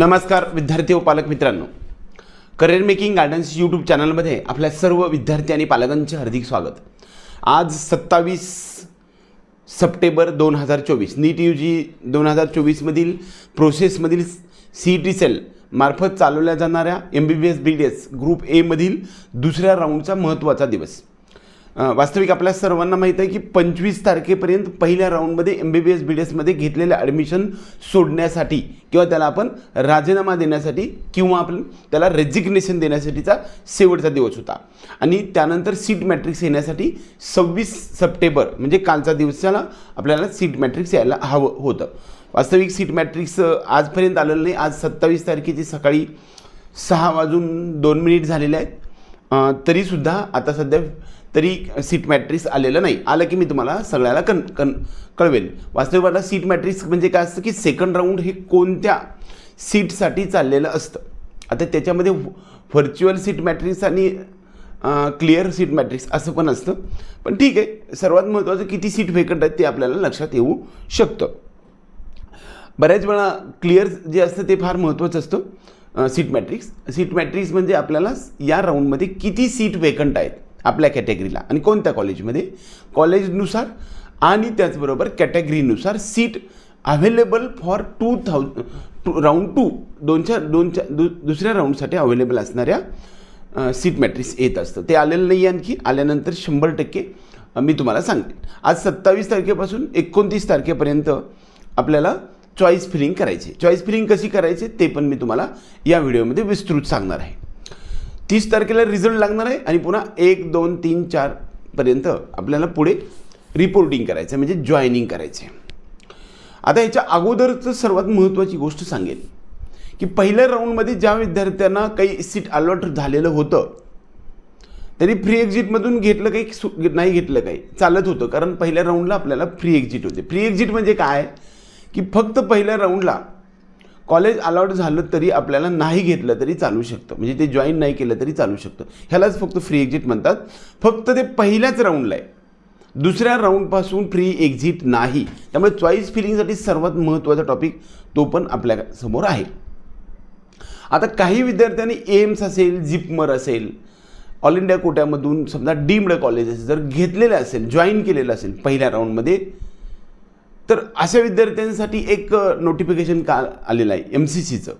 नमस्कार विद्यार्थी व पालक मित्रांनो. करिअर मेकिंग गार्डन्स यूट्यूब चॅनलमध्ये आपल्या सर्व विद्यार्थी आणि पालकांचे हार्दिक स्वागत. आज सत्तावीस सप्टेंबर दोन हजार चोवीस नीट यू जी दोन हजार चोवीसमधील प्रोसेसमधील सी ई टी सेल मार्फत चालवल्या जाणाऱ्या M B B S B D S group एमधील दुसऱ्या राऊंडचा महत्त्वाचा दिवस. वास्तविक आपल्या सर्वांना माहीत आहे की पंचवीस तारखेपर्यंत पहिल्या राऊंडमध्ये M B B S B D एसमध्ये घेतलेलं ॲडमिशन सोडण्यासाठी किंवा त्याला आपण राजीनामा देण्यासाठी किंवा आपण त्याला रेजिग्नेशन देण्यासाठीचा शेवटचा दिवस होता. आणि त्यानंतर सीट मॅट्रिक्स येण्यासाठी सव्वीस सप्टेंबर म्हणजे कालचा दिवसाला आपल्याला सीट मॅट्रिक्स यायला हवं होतं. वास्तविक सीट मॅट्रिक्स आजपर्यंत आलेलं नाही. आज सत्तावीस तारखेची सकाळी सहा वाजून दोन मिनिट झालेले आहेत. तरीसुद्धा आता सध्या तरी सीट मॅट्रिक्स आलेलं नाही. आलं की मी तुम्हाला सगळ्याला कन कन कळवेल. वास्तविक सीट मॅट्रिक्स म्हणजे काय असतं की सेकंड राऊंड हे कोणत्या सीटसाठी चाललेलं असतं? आता त्याच्यामध्ये व्हर्च्युअल सीट मॅट्रिक्स आणि क्लिअर सीट मॅट्रिक्स असं पण असतं. पण ठीक आहे. सर्वात महत्त्वाचं किती सीट वेकंट आहेत ते आपल्याला लक्षात येऊ शकतं. बऱ्याच वेळा क्लिअर जे असतं ते फार महत्त्वाचं असतं. सीट मॅट्रिक्स सीट मॅट्रिक्स म्हणजे आपल्याला या राऊंडमध्ये किती सीट वेकंट आहेत? आपल्या कॅटेगरीला आणि कोणत्या कॉलेजमध्ये कॉलेजनुसार आणि त्याचबरोबर कॅटेगरीनुसार seat available for two thousand two round two दोनच्या दोनच्या दु दुसऱ्या राऊंडसाठी अवेलेबल असणाऱ्या सीट मॅट्रिक्स येत असतं. ते आलेलं नाही आणखी. आल्यानंतर शंभर टक्के मी तुम्हाला सांगेन आज सत्तावीस तारखेपासून एकोणतीस तारखेपर्यंत आपल्याला चॉईस फिलिंग करायची चॉईस फिलिंग कशी करायची ते पण मी तुम्हाला या व्हिडिओमध्ये विस्तृत सांगणार आहे. तीस तारखेला रिझल्ट लागणार आहे आणि पुन्हा एक दोन तीन चारपर्यंत आपल्याला पुढे रिपोर्टिंग करायचं आहे म्हणजे जॉईनिंग करायचं आहे. आता याच्या अगोदरचं सर्वात महत्त्वाची गोष्ट सांगेन की पहिल्या राऊंडमध्ये ज्या विद्यार्थ्यांना काही सीट अलॉट झालेलं होतं त्यांनी फ्री एक्झिटमधून घेतलं काही सु नाही घेतलं काही चालत होतं. कारण पहिल्या राऊंडला आपल्याला फ्री एक्झिट होते. फ्री एक्झिट म्हणजे काय? की फक्त पहिल्या राऊंडला कॉलेज अलॉट झालं तरी आपल्याला नाही घेतलं तरी चालू शकतं. म्हणजे ते जॉईन नाही केलं तरी चालू शकतं. ह्यालाच फक्त फ्री एक्झिट म्हणतात. फक्त ते पहिल्याच राऊंडला आहे. दुसऱ्या राऊंडपासून फ्री एक्झिट नाही. त्यामुळे चॉईस फिलिंगसाठी सर्वात महत्त्वाचा टॉपिक तो पण आपल्यासमोर आहे. आता काही विद्यार्थ्यांनी एम्स असेल जिपमर असेल ऑल इंडिया कोट्यामधून समजा डीम्ड कॉलेजेस जर घेतलेलं असेल जॉईन केलेलं असेल पहिल्या राऊंडमध्ये तर अशा विद्यार्थ्यांसाठी एक नोटिफिकेशन का आलेलं आहे एम सी सीचं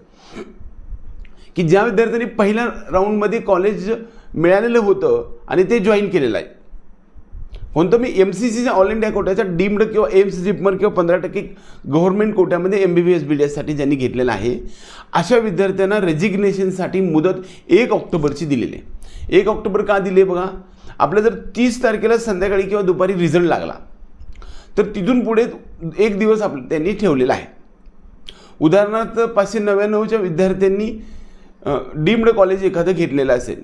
की ज्या विद्यार्थ्यांनी पहिल्या राऊंडमध्ये कॉलेज मिळालेलं होतं आणि ते जॉईन केलेलं आहे. कोणतं मी एम सी सीच्या ऑल इंडिया कोट्याच्या डीम्ड किंवा एम्स जिपमर किंवा पंधरा टक्के government कोट्यामध्ये M B B S B D एससाठी ज्यांनी घेतलेलं आहे अशा विद्यार्थ्यांना रेजिग्नेशनसाठी मुदत एक ऑक्टोबरची दिलेली आहे. एक ऑक्टोबर का दिली आहे बघा? आपलं जर तीस तारखेला संध्याकाळी किंवा दुपारी रिझल्ट लागला तर तिथून पुढे एक दिवस आप त्यांनी ठेवलेला आहे. उदाहरणार्थ पाचशे नव्याण्णवच्या विद्यार्थ्यांनी डीम्ड कॉलेज एखादं घेतलेलं असेल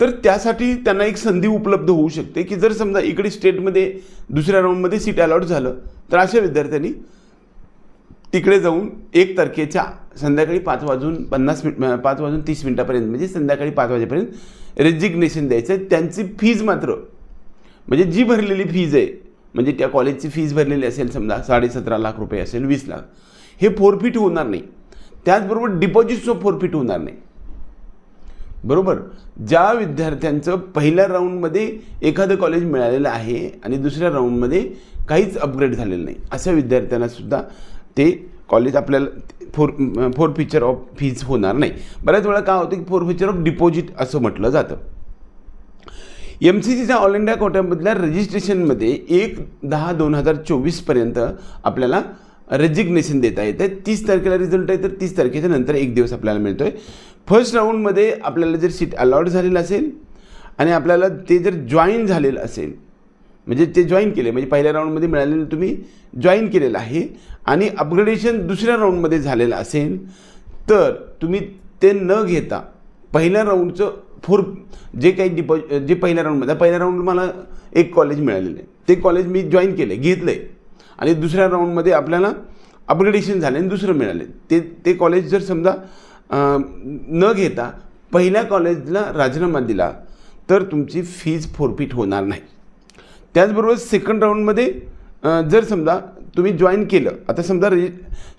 तर त्यासाठी त्यांना एक संधी उपलब्ध होऊ शकते की जर समजा इकडे स्टेटमध्ये दुसऱ्या राऊंडमध्ये सीट अलॉट झालं तर अशा विद्यार्थ्यांनी तिकडे जाऊन एक तारखेच्या संध्याकाळी पाच वाजून पन्नास मिनिट पाच वाजून तीस मिनटापर्यंत म्हणजे संध्याकाळी पाच वाजेपर्यंत रेजिग्नेशन द्यायचं आहे. त्यांची फीज मात्र म्हणजे जी भरलेली फीज आहे म्हणजे त्या कॉलेजची फीज भरलेली असेल समजा साडेसतरा लाख रुपये असेल वीस लाख. हे फोरफिट होणार नाही. त्याचबरोबर डिपॉझिटचं फोरफिट होणार नाही. बरोबर? ज्या विद्यार्थ्यांचं पहिल्या राऊंडमध्ये एखादं कॉलेज मिळालेलं आहे आणि दुसऱ्या राऊंडमध्ये काहीच अपग्रेड झालेलं नाही. अशा विद्यार्थ्यांनासुद्धा ते कॉलेज आपल्याला for forfeiture of fees होणार नाही. बऱ्याच वेळा काय होतं की फोर फीचर ऑफ डिपॉझिट असं म्हटलं जातं. एम सी सीच्या ऑल इंडिया कोट्यामधल्या रजिस्ट्रेशनमध्ये एक दहा दोन हजार चोवीसपर्यंत आपल्याला रेजिग्नेशन देता येतं तीस तारखेला रिझल्ट आहे तर तीस तारखेच्या नंतर एक दिवस आपल्याला मिळतो आहे फर्स्ट राऊंडमध्ये आपल्याला जर सीट अलॉट झालेलं असेल आणि आपल्याला ते जर जॉईन झालेलं असेल म्हणजे ते जॉईन केले म्हणजे पहिल्या राऊंडमध्ये मिळालेलं तुम्ही जॉईन केलेलं आहे आणि अपग्रेडेशन दुसऱ्या राऊंडमध्ये झालेलं असेल तर तुम्ही ते न घेता पहिल्या राऊंडचं फोर जे काही डिपॉ जे पहिल्या राऊंडमध्ये पहिल्या राऊंड मला एक कॉलेज मिळालेलं. आहे ते कॉलेज मी जॉईन केलं आहे घेतलं. आहे आणि दुसऱ्या राऊंडमध्ये आपल्याला अपग्रेडेशन झाले आणि दुसरं मिळाले. ते ते कॉलेज जर समजा न घेता पहिल्या कॉलेजला राजीनामा दिला तर तुमची फीज फोरफिट होणार नाही. त्याचबरोबर सेकंड राऊंडमध्ये जर समजा तुम्ही जॉईन केलं आता समजा रजि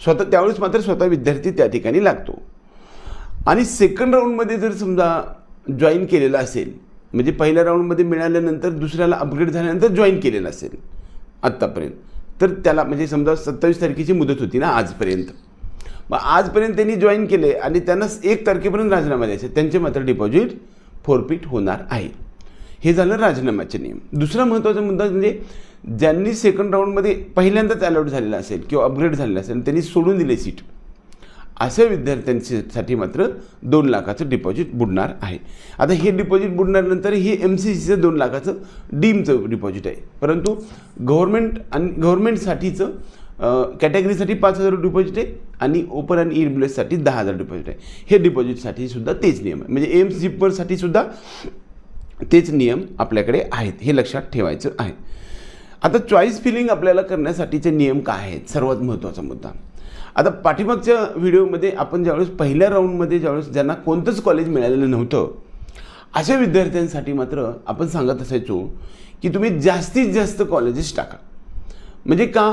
स्वतः त्यावेळेस मात्र स्वतः विद्यार्थी त्या ठिकाणी लागतो. आणि सेकंड राऊंडमध्ये जर समजा जॉईन केलेलं असेल. म्हणजे पहिल्या राऊंडमध्ये मिळाल्यानंतर दुसऱ्याला अपग्रेड झाल्यानंतर जॉईन केलेलं असेल. आत्तापर्यंत. तर त्याला म्हणजे समजा सत्तावीस तारखेची मुदत होती ना आजपर्यंत. मग आजपर्यंत त्यांनी जॉईन केले आणि त्यांना एक तारखेपर्यंत राजीनामा द्यायचा त्यांचे मात्र डिपॉझिट फोरपीट होणार आहे. हे झालं राजीनाम्याचे नियम. दुसरा महत्त्वाचा मुद्दा म्हणजे ज्यांनी सेकंड राऊंडमध्ये पहिल्यांदाच अलॉट झालेला असेल किंवा अपग्रेड झालेला असेल त्यांनी सोडून दिले सीट अशा विद्यार्थ्यांसाठी मात्र दोन लाखाचं डिपॉझिट बुडणार आहे. आता हे डिपॉझिट बुडल्यानंतर हे एम सी सीचं दोन लाखाचं डीमचं डिपॉझिट आहे. परंतु गव्हर्मेंट आणि गव्हर्मेंटसाठीचं कॅटेगरीसाठी पाच हजार डिपॉझिट आहे आणि ओपन आणि ई साठी दहा हजार डिपॉझिट आहे. हे डिपॉझिटसाठी सुद्धा तेच नियम आहे. म्हणजे एमसाठी सुद्धा तेच नियम आपल्याकडे आहेत. हे लक्षात ठेवायचं आहे. आता चॉईस फिलिंग आपल्याला करण्यासाठीचे नियम काय आहेत? सर्वात महत्त्वाचा मुद्दा. आता पाठीमागच्या व्हिडिओमध्ये आपण ज्यावेळेस पहिल्या राऊंडमध्ये ज्यावेळेस ज्यांना कोणतंच कॉलेज मिळालेलं नव्हतं अशा विद्यार्थ्यांसाठी मात्र आपण सांगत असायचो की तुम्ही जास्तीत जास्त कॉलेजेस टाका. म्हणजे का?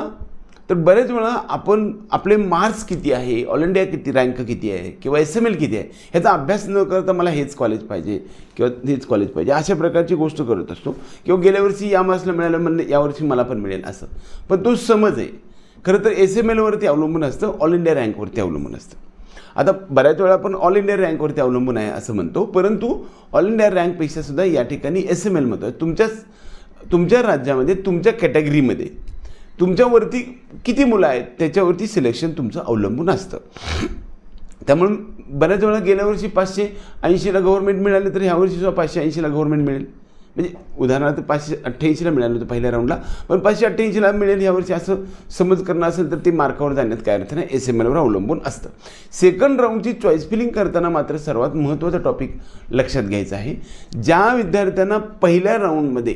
तर बरेच वेळा आपण आपले मार्क्स किती आहे ऑल इंडिया किती रँक किती आहे किंवा एस एम एल किती आहे ह्याचा अभ्यास न करता मला हेच कॉलेज पाहिजे किंवा हेच कॉलेज पाहिजे अशा प्रकारची गोष्ट करत असतो. किंवा गेल्या वर्षी या मार्क्सला मिळालं म्हणजे यावर्षी मला पण मिळेल असं. पण तो समज आहे. खरं तर एस एम एलवरती अवलंबून असतं ऑल इंडिया रँकवरती अवलंबून असतं. आता बऱ्याच वेळा आपण ऑल इंडिया रँकवरती अवलंबून आहे असं म्हणतो परंतु ऑल इंडिया रँकपेक्षा सुद्धा या ठिकाणी एस एम एलमध्ये तुमच्याच तुमच्या राज्यामध्ये तुमच्या कॅटेगरीमध्ये तुमच्यावरती किती मुलं आहेत त्याच्यावरती सिलेक्शन तुमचं अवलंबून असतं. त्यामुळे बऱ्याच वेळा गेल्या वर्षी पाचशे ऐंशीला गव्हर्नमेंट मिळाले तर ह्या सुद्धा पाचशे ऐंशीला गव्हर्नमेंट मिळेल. म्हणजे उदाहरणार्थ पाचशे अठ्ठ्याऐंशीला मिळालं होतं पहिल्या राऊंडला पण पाचशे अठ्ठ्याऐंशीला मिळेल यावर्षी असं समज करणं असेल तर ते मार्कावर जाण्यात काय अर्थ नाही. एस एम एलवर अवलंबून असतं. सेकंड राऊंडची चॉईस फिलिंग करताना मात्र सर्वात महत्त्वाचा टॉपिक लक्षात घ्यायचा आहे. ज्या विद्यार्थ्यांना पहिल्या राऊंडमध्ये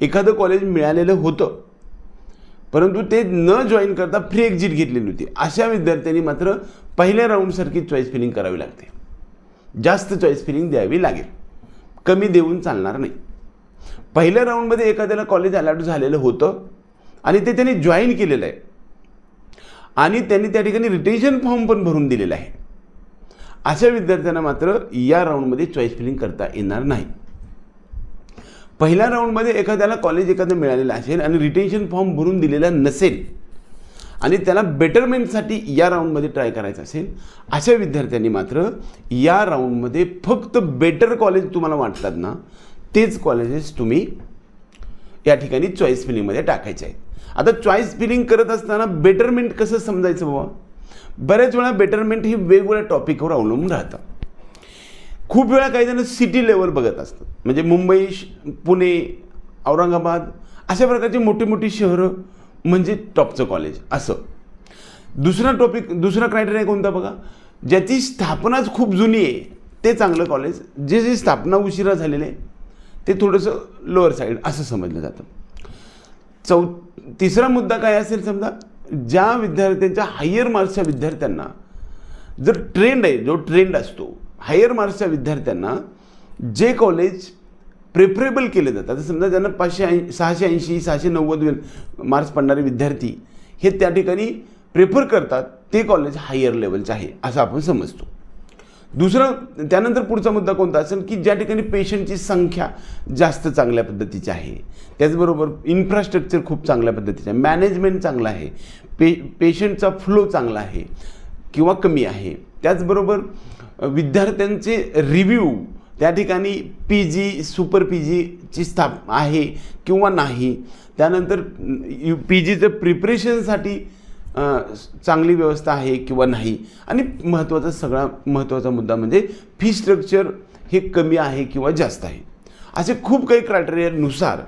एखादं कॉलेज मिळालेलं होतं परंतु ते न जॉईन करता फ्री एक्झिट घेतलेली होती अशा विद्यार्थ्यांनी मात्र पहिल्या राऊंडसारखी चॉईस फिलिंग करावी लागते. जास्त चॉईस फिलिंग द्यावी लागेल. कमी देऊन चालणार नाही. पहिल्या राऊंडमध्ये एखाद्याला कॉलेज अलॉट झालेलं होतं आणि ते त्यांनी जॉईन केलेलं आहे. आणि त्यांनी त्या ठिकाणी रिटेन्शन फॉर्म पण भरून दिलेला आहे. अशा विद्यार्थ्यांना मात्र या राऊंडमध्ये चॉईस फिलिंग करता येणार नाही. पहिल्या राऊंडमध्ये एखाद्याला कॉलेज एखादं मिळालेलं असेल आणि रिटेन्शन फॉर्म भरून दिलेला नसेल आणि त्याला बेटरमेंटसाठी या राऊंडमध्ये ट्राय करायचं असेल अशा विद्यार्थ्यांनी मात्र या राऊंडमध्ये फक्त बेटर कॉलेज तुम्हाला वाटतात ना तेच कॉलेजेस तुम्ही या ठिकाणी चॉईस फिलिंगमध्ये टाकायचे आहेत. आता चॉईस फिलिंग करत असताना बेटरमेंट कसं समजायचं बाबा? बऱ्याच वेळा बेटरमेंट ही वेगवेगळ्या टॉपिकवर अवलंबून राहतं. खूप वेळा काही जण सिटी लेवल बघत असतात. म्हणजे मुंबई श- पुणे औरंगाबाद अशा प्रकारची मोठी मोठी शहरं म्हणजे टॉपचं कॉलेज असं. दुसरा टॉपिक दुसरा क्रायटेरिया कोणता बघा? ज्याची स्थापनाच खूप जुनी आहे ते चांगलं कॉलेज जे जे स्थापना उशिरा झालेले आहे ते थोडंसं लोअर साईड असं समजलं जातं. चौ तिसरा मुद्दा काय असेल समजा? ज्या विद्यार्थ्यांच्या हायर मार्क्सच्या विद्यार्थ्यांना जर ट्रेंड आहे जो ट्रेंड असतो हायर मार्क्सच्या विद्यार्थ्यांना जे कॉलेज प्रेफरेबल केले जातात. आता समजा ज्यांना पाचशे ऐं सहाशे ऐंशी सहाशे नव्वद मार्क्स पडणारे विद्यार्थी हे त्या ठिकाणी प्रेफर करतात ते कॉलेज हायर लेवलचं आहे असं आपण समजतो. दुसरं त्यानंतर पुढचा मुद्दा कोणता असेल की ज्या ठिकाणी पेशंटची संख्या जास्त चांगल्या पद्धतीची आहे त्याचबरोबर इन्फ्रास्ट्रक्चर खूप चांगल्या पद्धतीचं आहे मॅनेजमेंट चांगलं आहे पे पेशंटचा फ्लो चांगला आहे किंवा कमी आहे त्याचबरोबर विद्यार्थ्यांचे रिव्ह्यू त्या ठिकाणी पी जी सुपर पी जीची स्थाप आहे किंवा नाही. त्यानंतर यू पी जीचं प्रिपरेशनसाठी चांगली व्यवस्था आहे किंवा नाही. आणि महत्त्वाचा सगळा महत्त्वाचा मुद्दा म्हणजे फी स्ट्रक्चर हे कमी आहे किंवा जास्त आहे. असे खूप काही क्रायटेरियानुसार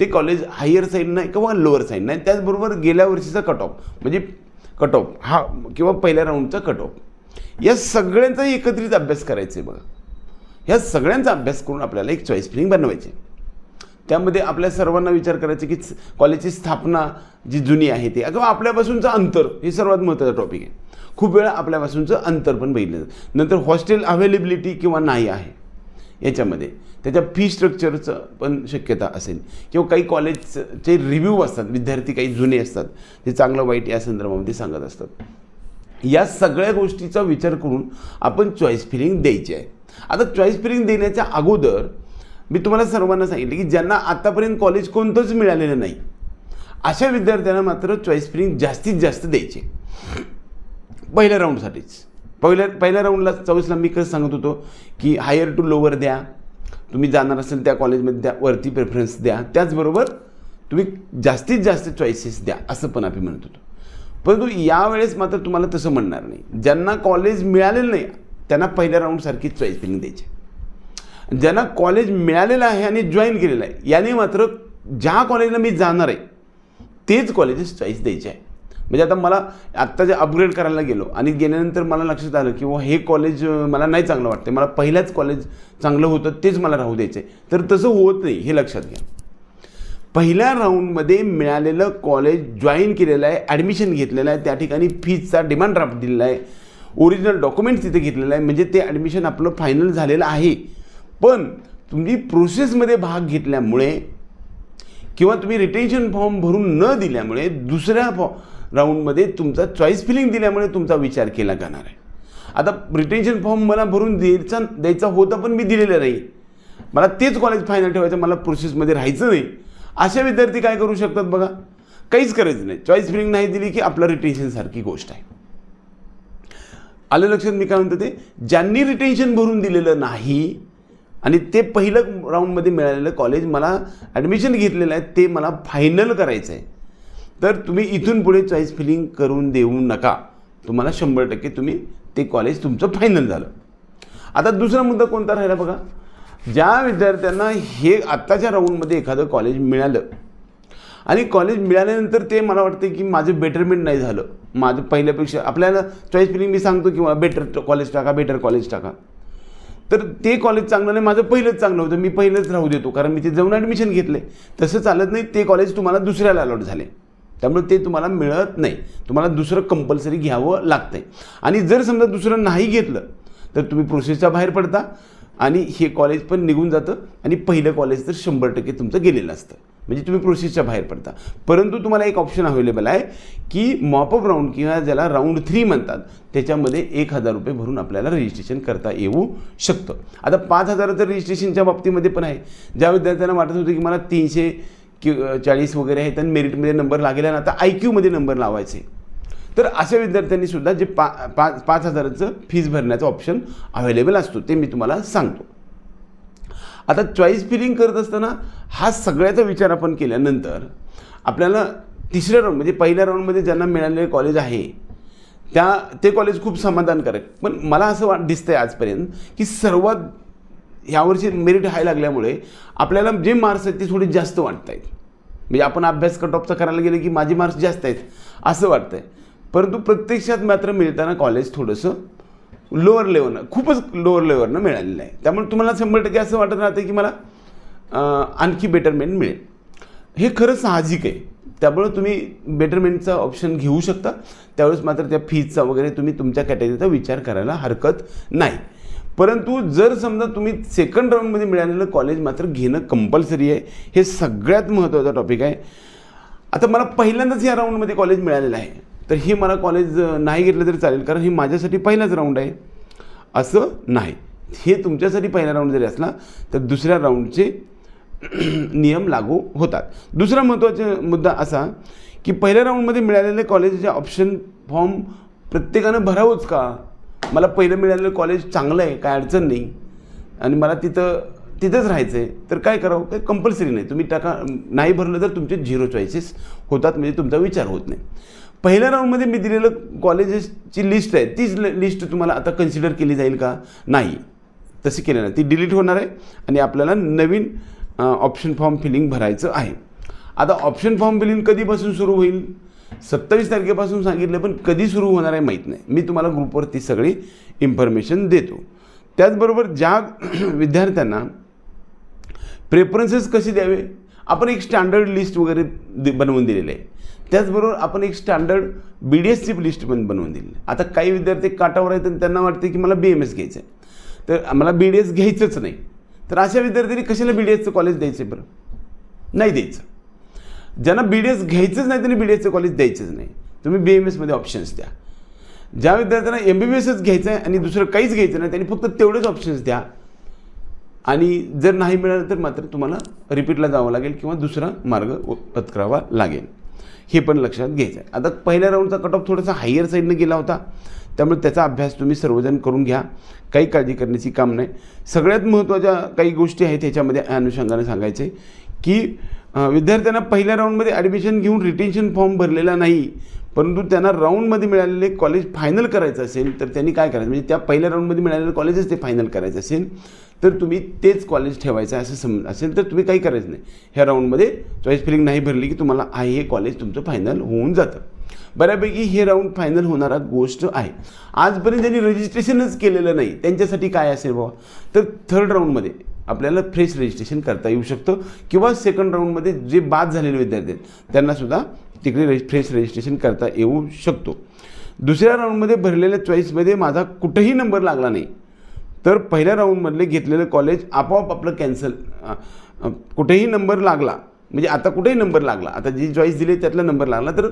ते कॉलेज हायर साईड नाही किंवा लोअर साईड नाही. त्याचबरोबर गेल्या वर्षीचा कट ऑफ म्हणजे कट ऑफ हा किंवा पहिल्या राऊंडचा कट ऑफ या सगळ्यांचा एकत्रित अभ्यास करायचा आहे बघा. ह्या सगळ्यांचा अभ्यास करून आपल्याला एक चॉईस फिलिंग बनवायची. आहे. त्यामध्ये आपल्या सर्वांना विचार करायचा की कॉलेजची स्थापना जी जुनी आहे ती किंवा आपल्यापासूनचं अंतर हे सर्वात महत्त्वाचं टॉपिक आहे. खूप वेळा आपल्यापासूनचं अंतर पण बघितलं जातं. नंतर हॉस्टेल अवेलेबिलिटी किंवा नाही आहे याच्यामध्ये. त्याच्या फी स्ट्रक्चरचं पण शक्यता असेल. किंवा काही कॉलेजचे रिव्ह्यू असतात विद्यार्थी काही जुने असतात ते चांगलं वाईट या संदर्भामध्ये सांगत असतात. या सगळ्या गोष्टीचा विचार करून आपण चॉईस फिलिंग द्यायची आहे. आता चॉईस फिलिंग देण्याच्या अगोदर मी तुम्हाला सर्वांना सांगितलं की ज्यांना आतापर्यंत कॉलेज कोणतंच मिळालेलं नाही अशा विद्यार्थ्यांना मात्र चॉईस फिलिंग जास्तीत जास्त द्यायची. पहिल्या राऊंडसाठीच पहिल्या पहिल्या राऊंडला चौवीसला मी कसं सांगत होतो की हायर टू लोअर द्या. तुम्ही जाणार असेल त्या कॉलेजमध्ये त्या वरती प्रेफरन्स द्या. त्याचबरोबर तुम्ही जास्तीत जास्त चॉईसेस द्या असं पण आम्ही म्हणत होतो. परंतु यावेळेस मात्र तुम्हाला तसं म्हणणार नाही. ज्यांना कॉलेज मिळालेलं नाही त्यांना पहिल्या राऊंडसारखीच चॉईस फिलिंग द्यायची. ज्यांना कॉलेज मिळालेलं आहे आणि जॉईन केलेलं आहे याने मात्र ज्या कॉलेजला मी जाणार आहे तेच कॉलेजेस चॉईस द्यायचे आहे. म्हणजे आता मला आत्ता जे अपग्रेड करायला गेलो आणि गेल्यानंतर मला लक्षात आलं की व हे कॉलेज मला नाही चांगलं वाटते मला पहिल्याच कॉलेज चांगलं होतं तेच मला राहू द्यायचं आहे तर तसं होत नाही हे लक्षात घ्या. पहिल्या राऊंडमध्ये मिळालेलं कॉलेज जॉईन केलेलं आहे ॲडमिशन घेतलेलं आहे त्या ठिकाणी फीजचा डिमांड ड्राफ्ट दिलेला आहे. ओरिजिनल डॉक्युमेंट्स तिथे घेतलेलं आहे. म्हणजे ते ॲडमिशन आपलं फायनल झालेलं आहे. पण तुम्ही प्रोसेसमध्ये भाग घेतल्यामुळे किंवा तुम्ही रिटेन्शन फॉर्म भरून न दिल्यामुळे दुसऱ्या फॉ राऊंडमध्ये तुमचा चॉईस फिलिंग दिल्यामुळे तुमचा विचार केला जाणार आहे. आता रिटेन्शन फॉर्म मला भरून द्यायचा द्यायचा होता पण मी दिलेला नाही. मला तेच कॉलेज फायनल ठेवायचं मला प्रोसेसमध्ये राहायचं नाही. अशा विद्यार्थी काय करू शकतात बघा? काहीच करायचं नाही. चॉईस फिलिंग नाही दिली की आपलं रिटेन्शनसारखी गोष्ट आहे. आलं लक्षात मी काय म्हणतो ते? ज्यांनी रिटेन्शन भरून दिलेलं नाही आणि ते पहिलं राऊंडमध्ये मिळालेलं कॉलेज मला ॲडमिशन घेतलेलं आहे ते मला फायनल करायचं आहे तर तुम्ही इथून पुढे चॉईस फिलिंग करून देऊ नका. तुम्हाला शंभर टक्के तुम्ही ते कॉलेज तुमचं फायनल झालं. आता दुसरा मुद्दा कोणता राहिला बघा? ज्या विद्यार्थ्यांना हे आत्ताच्या राऊंडमध्ये एखादं कॉलेज मिळालं आणि कॉलेज मिळाल्यानंतर ते मला वाटतं की माझं बेटरमेंट नाही झालं. माझं पहिल्यापेक्षा आपल्याला चॉईस फिलिंग मी सांगतो की बेटर कॉलेज टाका बेटर कॉलेज टाका. तर ते कॉलेज चांगलं नाही माझं पहिलंच चांगलं होतं. मी पहिलंच राहू देतो कारण मी ते जाऊन ॲडमिशन घेतले तसं चालत नाही ते कॉलेज तुम्हाला दुसऱ्याला अलॉट झाले त्यामुळे ते तुम्हाला मिळत नाही. तुम्हाला दुसरं कंपल्सरी घ्यावं लागतंय. आणि जर समजा दुसरं नाही घेतलं तर तुम्ही प्रोसेसच्या बाहेर पडता आणि हे कॉलेज पण निघून जातं आणि पहिलं कॉलेज तर शंभर टक्के तुमचं गेलेलं असतं. म्हणजे तुम्ही प्रोसेसच्या बाहेर पडता. परंतु तुम्हाला एक ऑप्शन अवेलेबल आहे की मॉपअप राऊंड किंवा ज्याला राऊंड थ्री म्हणतात त्याच्यामध्ये एक हजार रुपये भरून आपल्याला रजिस्ट्रेशन करता येऊ शकतं. आता पाच हजाराचं रजिस्ट्रेशनच्या बाबतीमध्ये पण आहे. ज्या विद्यार्थ्यांना वाटत होतं की मला तीनशे कि चाळीस वगैरे आहेत आणि मेरिटमध्ये नंबर लागेल आणि आता आय क्यूमध्ये नंबर लावायचे. तर अशा विद्यार्थ्यांनी सुद्धा जे पा पाच पाच हजाराचं फीज भरण्याचा ऑप्शन अवेलेबल असतो ते मी तुम्हाला सांगतो. आता चॉईस फिलिंग करत असताना हा सगळ्याचा विचार आपण केल्यानंतर आपल्याला तिसऱ्या राऊंड म्हणजे पहिल्या राऊंडमध्ये ज्यांना मिळालेले कॉलेज आहे त्या ते कॉलेज खूप समाधानकारक. पण मला असं वाट दिसतं आहे आजपर्यंत की सर्वात ह्यावर्षी मेरिट हाय लागल्यामुळे आपल्याला जे मार्क्स आहेत ते थोडे जास्त वाटत आहेत म्हणजे आपण अभ्यास कट ऑफचा करायला गेलं की माझे मार्क्स जास्त आहेत असं वाटतं आहे परंतु प्रत्यक्षात मात्र मिळताना कॉलेज थोडंसं लोअर लेवलनं खूपच लोअर लेवलनं मिळालेलं आहे. त्यामुळे तुम्हाला शंभर टक्के असं वाटत राहतं की मला आणखी बेटरमेंट मिळेल. हे खरं साहजिक आहे. त्यामुळे तुम्ही बेटरमेंटचा ऑप्शन घेऊ शकता. त्यावेळेस मात्र त्या फीजचा वगैरे तुम्ही तुमच्या कॅटेगरीचा विचार करायला हरकत नाही. परंतु जर समजा तुम्ही सेकंड राऊंडमध्ये मिळालेलं कॉलेज मात्र घेणं कंपल्सरी आहे हे सगळ्यात महत्त्वाचा टॉपिक आहे. आता मला पहिल्यांदाच या राऊंडमध्ये कॉलेज मिळालेलं आहे. तर हे मला कॉलेज नाही घेतलं तरी चालेल कारण हे माझ्यासाठी पहिलाच राऊंड आहे. असं नाही. हे तुमच्यासाठी पहिला राऊंड जरी असला तर दुसऱ्या राऊंडचे नियम लागू होतात. दुसरा महत्त्वाचा मुद्दा असा की पहिल्या राऊंडमध्ये मिळालेले कॉलेजचे ऑप्शन फॉर्म प्रत्येकानं भरावंच का? मला पहिलं मिळालेलं कॉलेज चांगलं आहे काय अडचण नाही. आणि मला तिथं तिथंच राहायचं आहे तर काय करावं? काही कंपल्सरी नाही. तुम्ही टाका नाही भरलं तर तुमचे झिरो चॉईसेस होतात म्हणजे तुमचा विचार होत नाही. पहिल्या राऊंडमध्ये मी दिलेलं कॉलेजेसची लिस्ट आहे तीच लिस्ट तुम्हाला आता कन्सिडर केली जाईल का? नाही. तशी केलं नाही. ती डिलीट होणार आहे आणि आपल्याला नवीन ऑप्शन फॉर्म फिलिंग भरायचं आहे. आता ऑप्शन फॉर्म फिलिंग कधीपासून सुरू होईल? सत्तावीस तारखेपासून सांगितलं पण कधी सुरू होणार आहे माहीत नाही. मी तुम्हाला ग्रुपवरती सगळी इन्फॉर्मेशन देतो. त्याचबरोबर ज्या विद्यार्थ्यांना प्रेफरन्सेस कसे द्यावे? आपण एक स्टँडर्ड लिस्ट वगैरे दि बनवून दिलेलं आहे. त्याचबरोबर आपण एक स्टँडर्ड बी डी एसची लिस्ट पण बनवून दिली. आता काही विद्यार्थी काटावर आहेत आणि त्यांना वाटते की मला बी एम एस घ्यायचं आहे तर मला बी डी एस घ्यायचंच नाही. तर अशा विद्यार्थ्यांनी कशाला बी डी एसचं कॉलेज द्यायचं बरं? नाही द्यायचं. ज्यांना बी डी एस घ्यायचंच नाही त्यांनी बी डी एसचं कॉलेज द्यायचंच नाही. तुम्ही बी एम एसमध्ये ऑप्शन्स द्या. ज्या विद्यार्थ्यांना एम बी बी एसच घ्यायचं आहे आणि दुसरं काहीच घ्यायचं नाही त्यांनी फक्त तेवढेच ऑप्शन्स द्या. आणि जर नाही मिळालं तर मात्र तुम्हाला रिपीटला जावं लागेल किंवा दुसरा मार्ग पत्करावा लागेल. हे पण लक्षात घ्यायचं आहे आता पहिल्या राऊंडचा कट ऑफ थोडासा हायर साईडनं गेला होता. त्यामुळे त्याचा अभ्यास तुम्ही सर्वजण करून घ्या. काही काळजी करण्याची काम नाही. सगळ्यात महत्त्वाच्या काही गोष्टी आहेत ह्याच्यामध्ये अनुषंगाने सांगायचे की विद्यार्थ्यांना पहिल्या राऊंडमध्ये ॲडमिशन घेऊन रिटेन्शन फॉर्म भरलेला नाही परंतु त्यांना राऊंडमध्ये मिळालेले कॉलेज फायनल करायचं असेल तर त्यांनी काय करायचं? म्हणजे त्या पहिल्या राऊंडमध्ये मिळालेलं कॉलेजच ते फायनल करायचं असेल. तर तुम्ही तेच कॉलेज ठेवायचं आहे असं समज असेल तर तुम्ही काही करायचं नाही. ह्या राऊंडमध्ये चॉईस फिलिंग नाही भरली की तुम्हाला आहे हे कॉलेज तुमचं फायनल होऊन जातं. बऱ्यापैकी हे राऊंड फायनल होणारा गोष्ट आहे. आजपर्यंत ज्यांनी रजिस्ट्रेशनच केलेलं नाही त्यांच्यासाठी काय असेल बाबा तर थर्ड राऊंडमध्ये आपल्याला फ्रेश रजिस्ट्रेशन करता येऊ शकतं किंवा सेकंड राऊंडमध्ये जे बाद झालेले विद्यार्थी आहेत त्यांनासुद्धा तिकडे रजि फ्रेश रजिस्ट्रेशन करता येऊ शकतो. दुसऱ्या राऊंडमध्ये भरलेल्या चॉईसमध्ये माझा कुठेही नंबर लागला नाही. तर पहिल्या राऊंडमधले घेतलेलं कॉलेज आपोआप आपलं कॅन्सल कुठेही नंबर लागला म्हणजे आता कुठेही नंबर लागला आता जी चॉईस दिली त्यातला नंबर लागला तर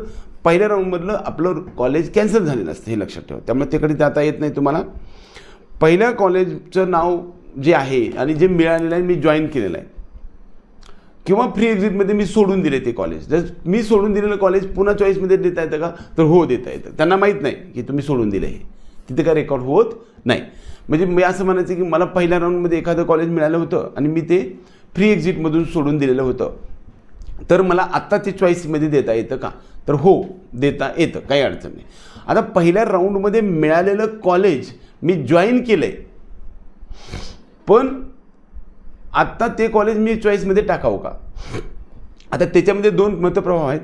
पहिल्या राऊंडमधलं आपलं कॉलेज कॅन्सल झालेलं असतं हे लक्षात ठेवा. त्यामुळे तिकडे जाता येत नाही तुम्हाला. पहिल्या कॉलेजचं नाव जे आहे आणि जे मिळालेलं आहे मी जॉईन केलेलं आहे. किंवा फ्री एक्झिटमध्ये मी सोडून दिले ते कॉलेज जर मी सोडून दिलेलं कॉलेज पुन्हा चॉईसमध्ये देता येतं का? तर हो देता येतं. त्यांना माहीत नाही की तुम्ही सोडून दिलं हे. तिथे काय रेकॉर्ड होत नाही. म्हणजे मी असं म्हणायचं की मला पहिल्या राऊंडमध्ये एखादं कॉलेज मिळालं होतं आणि मी ते फ्री एक्झिटमधून सोडून दिलेलं होतं. तर मला आत्ता ते चॉईसमध्ये देता येतं का? तर हो देता येतं काही अडचण नाही. आता पहिल्या राऊंडमध्ये मिळालेलं कॉलेज मी जॉईन केलं आहे पण आत्ता ते कॉलेज मी चॉईसमध्ये टाकावं का? आता त्याच्यामध्ये दोन मतप्रभाव आहेत.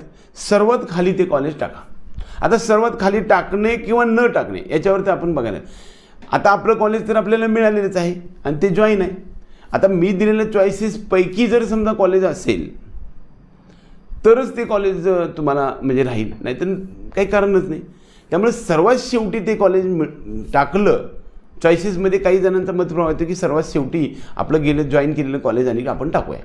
सर्वात खाली ते कॉलेज टाका. आता सर्वात खाली टाकणे किंवा न टाकणे याच्यावरती आपण बघायला आता आपलं कॉलेज तर आपल्याला मिळालेलंच आहे आणि ते जॉईन आहे. आता मी दिलेल्या चॉईसेसपैकी जर समजा कॉलेज असेल तरच ते कॉलेज तुम्हाला म्हणजे राहील. नाहीतर काही कारणच नाही. त्यामुळे सर्वात शेवटी ते कॉलेज मिळ- टाकलं चॉईसेसमध्ये काही जणांचा मतप्रभाव येतो की सर्वात शेवटी आपलं गेलं जॉईन केलेलं कॉलेज आणि आपण टाकूया.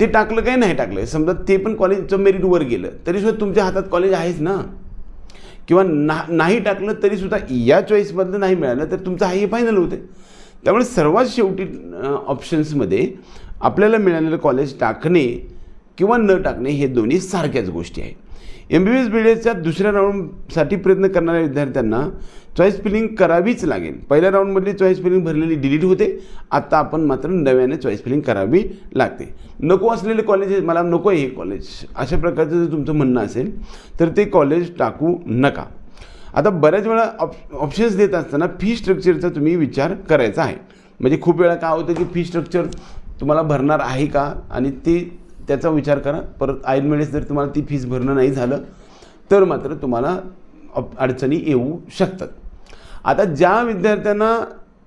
ते टाकलं काय नाही टाकलं. समजा ते पण कॉलेजचं मेरिटवर गेलं तरीसुद्धा तुमच्या हातात कॉलेज आहेच ना. किंवा ना नाही टाकलं तरीसुद्धा या चॉईसमधलं नाही मिळालं तर तुमचं हा हे फायनल होते त्यामुळे सर्वात शेवटी ऑप्शन्समध्ये आपल्याला मिळालेलं कॉलेज टाकणे किंवा न टाकणे हे दोन्ही सारख्याच गोष्टी आहेत. M B B S B D एसच्या दुसऱ्या राऊंडसाठी प्रयत्न करणाऱ्या विद्यार्थ्यांना चॉईस फिलिंग करावीच लागेल. पहिल्या राऊंडमधली चॉईस फिलिंग भरलेली डिलीट होते. आत्ता आपण मात्र नव्याने चॉईस फिलिंग करावी लागते. नको असलेले कॉलेजेस मला नको आहे हे कॉलेज अशा प्रकारचं जर तुमचं म्हणणं असेल तर ते कॉलेज टाकू नका. आता बऱ्याच वेळा ऑप ऑप्शन्स देत असताना फी स्ट्रक्चरचा तुम्ही विचार करायचा आहे. म्हणजे खूप वेळा काय होतं की फी स्ट्रक्चर तुम्हाला भरणार आहे का? आणि ते त्याचा विचार करा. परत ऐन वेळेस जर तुम्हाला ती फीस भरणं नाही झालं तर मात्र तुम्हाला अडचणी येऊ शकतात. आता ज्या विद्यार्थ्यांना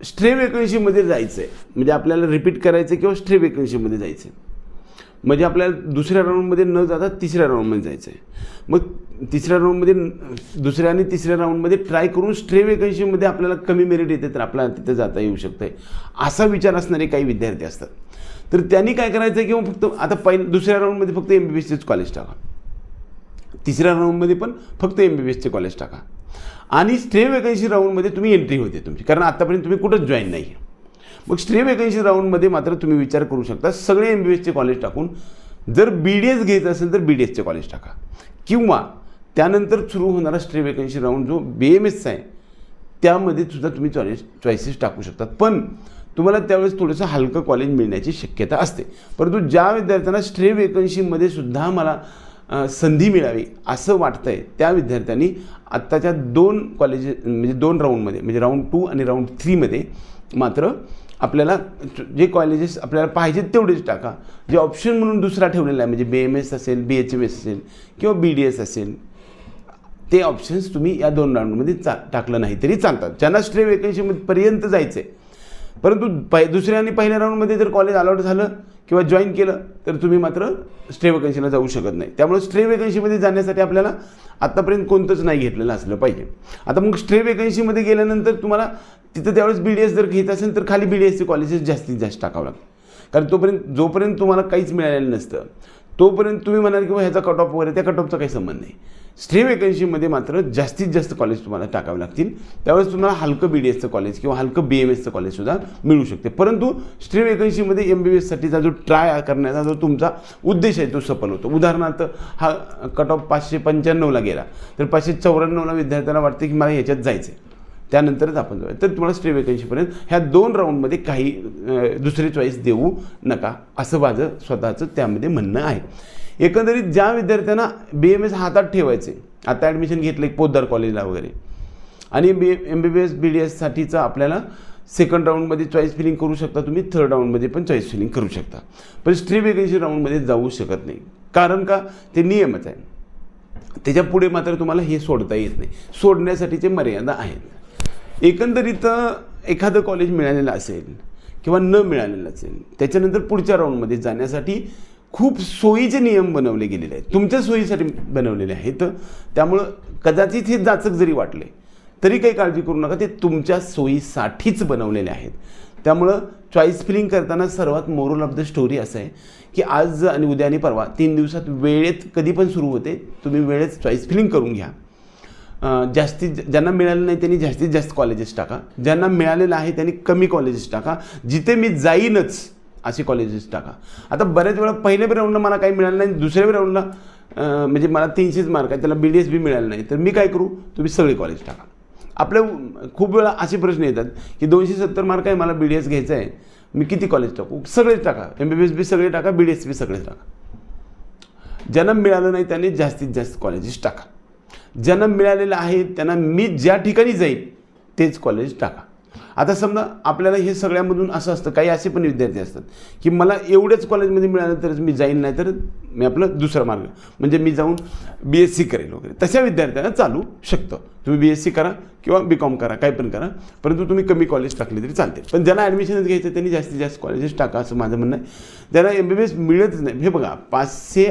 स्ट्रे वेकन्सीमध्ये जायचं आहे म्हणजे आपल्याला रिपीट करायचं आहे किंवा स्ट्रे वेकन्सीमध्ये जायचं आहे म्हणजे आपल्याला दुसऱ्या राऊंडमध्ये न जाता तिसऱ्या राऊंडमध्ये जायचं आहे मग तिसऱ्या राऊंडमध्ये दुसऱ्या आणि तिसऱ्या राऊंडमध्ये ट्राय करून स्ट्रे वेकन्सीमध्ये आपल्याला कमी मेरिट येते तर आपल्याला तिथे जाता येऊ शकतं आहे असा विचार असणारे काही विद्यार्थी असतात. तर त्यांनी काय करायचं आहे किंवा फक्त आता पहिल्या दुसऱ्या राऊंडमध्ये फक्त एम बी बी एसचेच कॉलेज टाका. तिसऱ्या राऊंडमध्ये पण फक्त एम बी बी एसचे कॉलेज टाका. आणि स्ट्रे वेकन्सी राऊंडमध्ये तुम्ही एंट्री होते तुमची. कारण आतापर्यंत तुम्ही कुठंच जॉईन नाही आहे मग स्ट्रे वेकन्सी राऊंडमध्ये मात्र तुम्ही विचार करू शकता सगळे एम बी बी एसचे कॉलेज टाकून जर बी डी एस घ्यायचं असेल तर बी डी एसचे कॉलेज टाका. किंवा त्यानंतर सुरू होणारा स्ट्रे वेकन्सी राऊंड जो बी एम एसचा आहे त्यामध्ये सुद्धा तुम्ही चॉईस चॉईसेस टाकू शकतात. पण तुम्हाला त्यावेळेस थोडंसं हलकं कॉलेज मिळण्याची शक्यता असते. परंतु ज्या विद्यार्थ्यांना स्ट्रे वेकन्सीमध्ये सुद्धा मला संधी मिळावी असं वाटतं आहे त्या विद्यार्थ्यांनी आत्ताच्या दोन कॉलेजेस म्हणजे दोन राऊंडमध्ये म्हणजे राऊंड टू आणि राऊंड थ्रीमध्ये मात्र आपल्याला जे कॉलेजेस आपल्याला पाहिजेत तेवढेच टाका. जे ऑप्शन म्हणून दुसरा ठेवलेला आहे म्हणजे बी एम एस असेल बी एच एम एस असेल किंवा बी डी एस असेल ते ऑप्शन्स तुम्ही या दोन राऊंडमध्ये चा टाकलं नाही तरी चालतात. ज्यांना स्ट्रे वेकन्सीमध्ये पर्यंत जायचं आहे परंतु पहि दुसऱ्या आणि पहिल्या राऊंडमध्ये जर कॉलेज अलॉट झालं किंवा जॉईन केलं तर तुम्ही मात्र स्ट्रे वेकन्सीला जाऊ शकत नाही. त्यामुळे स्ट्रे वेकन्सीमध्ये जाण्यासाठी आपल्याला आत्तापर्यंत कोणतंच नाही घेतलेलं असलं पाहिजे. आता मग स्ट्रे वेकन्सीमध्ये गेल्यानंतर तुम्हाला तिथं त्यावेळेस बी डी एस जर घेत असेल तर खाली बी डी एसचे कॉलेजेस जास्तीत जास्त टाकावं लागतं. कारण तोपर्यंत जोपर्यंत तुम्हाला काहीच मिळालेलं नसतं तोपर्यंत तुम्ही म्हणाल की ह्याचा कट ऑफ वगैरे त्या कट ऑफचा काही संबंध नाही. स्ट्रीम वेकन्सीमध्ये मात्र जास्तीत जास्त कॉलेज तुम्हाला टाकावे लागतील. त्यावेळेस तुम्हाला हलकं बी डी एसचं कॉलेज किंवा हलकं बी एम एसचं कॉलेजसुद्धा मिळू शकते. परंतु स्ट्रीम वेकन्सीमध्ये एम बी एससाठीचा जो ट्राय करण्याचा जो तुमचा उद्देश आहे तो सफल होतो. उदाहरणार्थ हा कट ऑफ पाचशे पंच्याण्णवला गेला तर पाचशे चौऱ्याण्णवला विद्यार्थ्यांना वाटते की मला ह्याच्यात जायचं आहे त्यानंतरच आपण जाऊया. तर तुम्हाला स्ट्री वेकन्सीपर्यंत ह्या दोन राऊंडमध्ये काही दुसरी चॉईस देऊ नका असं माझं स्वतःचं त्यामध्ये म्हणणं आहे. एकंदरीत ज्या विद्यार्थ्यांना बी एम एस हातात ठेवायचे आता ॲडमिशन घेतलं एक पोद्दार कॉलेजला वगैरे आणि B M B B S B D एससाठीचं आपल्याला सेकंड राऊंडमध्ये चॉईस फिलिंग करू शकता तुम्ही थर्ड राऊंडमध्ये पण चॉईस फिलिंग करू शकता. पण स्ट्री वेगळीशी राऊंडमध्ये जाऊ शकत नाही. कारण का? ते नियमच आहे. त्याच्या पुढे मात्र तुम्हाला हे सोडता येत नाही. सोडण्यासाठीचे मर्यादा आहेत. एकंदरीत एखादं कॉलेज मिळालेलं असेल किंवा न मिळालेलं असेल त्याच्यानंतर पुढच्या राऊंडमध्ये जाण्यासाठी खूप सोयीचे नियम बनवले गेलेले आहेत. तुमच्या सोयीसाठी बनवलेले आहेत. त्यामुळं कदाचित हे जाचक जरी वाटले तरी काही काळजी करू नका. ते तुमच्या सोयीसाठीच बनवलेले आहेत. त्यामुळं चॉईस फिलिंग करताना सर्वात मोरल ऑफ द स्टोरी असं आहे की आज आणि उद्या आणि परवा तीन दिवसात वेळेत कधी पण सुरू होते तुम्ही वेळेत चॉईस फिलिंग करून घ्या. जास्तीत ज्यांना मिळालं नाही त्यांनी जास्तीत जास्त कॉलेजेस टाका. ज्यांना मिळालेलं आहे त्यांनी कमी कॉलेजेस टाका. जिथे मी जाईनच असे कॉलेजेस टाका. आता बऱ्याच वेळा पहिल्या बी राऊंडला मला काही मिळालं नाही दुसऱ्या बी राऊंडला म्हणजे मला तीनशेच मार्क आहे त्याला बी डी एस बी मिळालं नाही. तर मी काय करू? तुम्ही सगळे कॉलेज टाका. आपल्या खूप वेळा असे प्रश्न येतात की दोनशे सत्तर मार्क आहे मला बी डी एस घ्यायचं आहे. मी किती कॉलेज टाकू? सगळेच टाका. एम बी बी एस बी सगळे टाका बी डी एस बी सगळेच टाका. ज्यांना मिळालं नाही त्यांनी जास्तीत जास्त कॉलेजेस टाका. ज्यांना मिळालेलं आहे त्यांना मी ज्या ठिकाणी जाईल तेच कॉलेज टाका. आता समजा आपल्याला हे सगळ्यामधून असं असतं काही असे पण विद्यार्थी असतात की मला एवढ्याच कॉलेजमध्ये मिळालं तरच मी जाईन नाही तर मी आपलं दुसरा मार्ग म्हणजे मी जाऊन बी एस सी करेल वगैरे. तशा विद्यार्थ्यांना चालू शकतं. तुम्ही बी एस सी करा किंवा बी कॉम करा काय पण करा परंतु तुम्ही कमी कॉलेज टाकले तरी चालते पण ज्यांना ॲडमिशनच घ्यायचं त्यांनी जास्तीत जास्त कॉलेजेस टाका असं माझं म्हणणं आहे. ज्यांना एम बी बी एस मिळतच नाही हे बघा पाचशे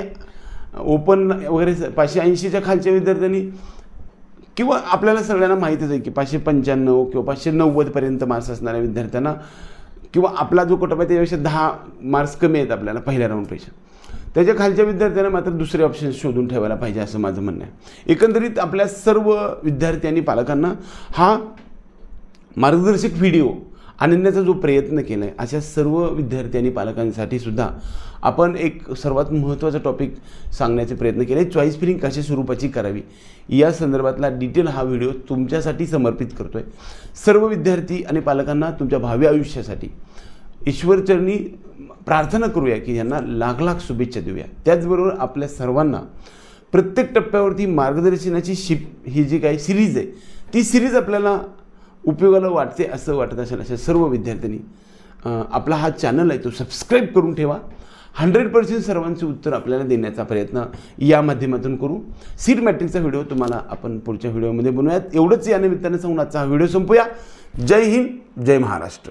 ओपन वगैरे पाचशे ऐंशीच्या खालच्या विद्यार्थ्यांनी किंवा आपल्याला सगळ्यांना माहितीच आहे की पाचशे पंच्याण्णव किंवा पाचशे नव्वदपर्यंत मार्क्स असणाऱ्या विद्यार्थ्यांना किंवा आपला जो कटअप आहे त्याच्यापेक्षा दहा मार्क्स कमी आहेत आपल्याला पहिल्या राऊंडपेक्षा त्याच्या खालच्या विद्यार्थ्यांना मात्र दुसरे ऑप्शन शोधून ठेवायला पाहिजे असं माझं म्हणणं आहे. एकंदरीत आपल्या सर्व विद्यार्थी आणि पालकांना हा मार्गदर्शक व्हिडिओ आणण्याचा जो प्रयत्न केला आहे अशा सर्व विद्यार्थी आणि पालकांसाठी सुद्धा आपण एक सर्वात महत्त्वाचा टॉपिक सांगण्याचे प्रयत्न केले. चॉईस फिलिंग कशा स्वरूपाची करावी? या संदर्भातला डिटेल हा व्हिडिओ तुमच्यासाठी समर्पित करतो आहे सर्व विद्यार्थी आणि पालकांना तुमच्या भावी आयुष्यासाठी ईश्वरचरणी प्रार्थना करूया की यांना लाख लाख शुभेच्छा देऊया. त्याचबरोबर आपल्या सर्वांना प्रत्येक टप्प्यावरती मार्गदर्शनाची शिप ही जी काही सिरीज आहे ती सिरीज आपल्याला उपयोगाला वाटते असं वाटत असेल अशा सर्व विद्यार्थ्यांनी आपला हा चॅनल आहे तो सबस्क्राईब करून ठेवा. हंड्रेड पर्सेंट सर्वांचे उत्तर आपल्याला देण्याचा प्रयत्न या माध्यमातून करू. सीट मॅट्रिकचा व्हिडिओ तुम्हाला आपण पुढच्या व्हिडिओमध्ये बनवूयात. एवढंच या निमित्ताने सांगून आजचा हा व्हिडिओ संपूया. जय हिंद जय महाराष्ट्र.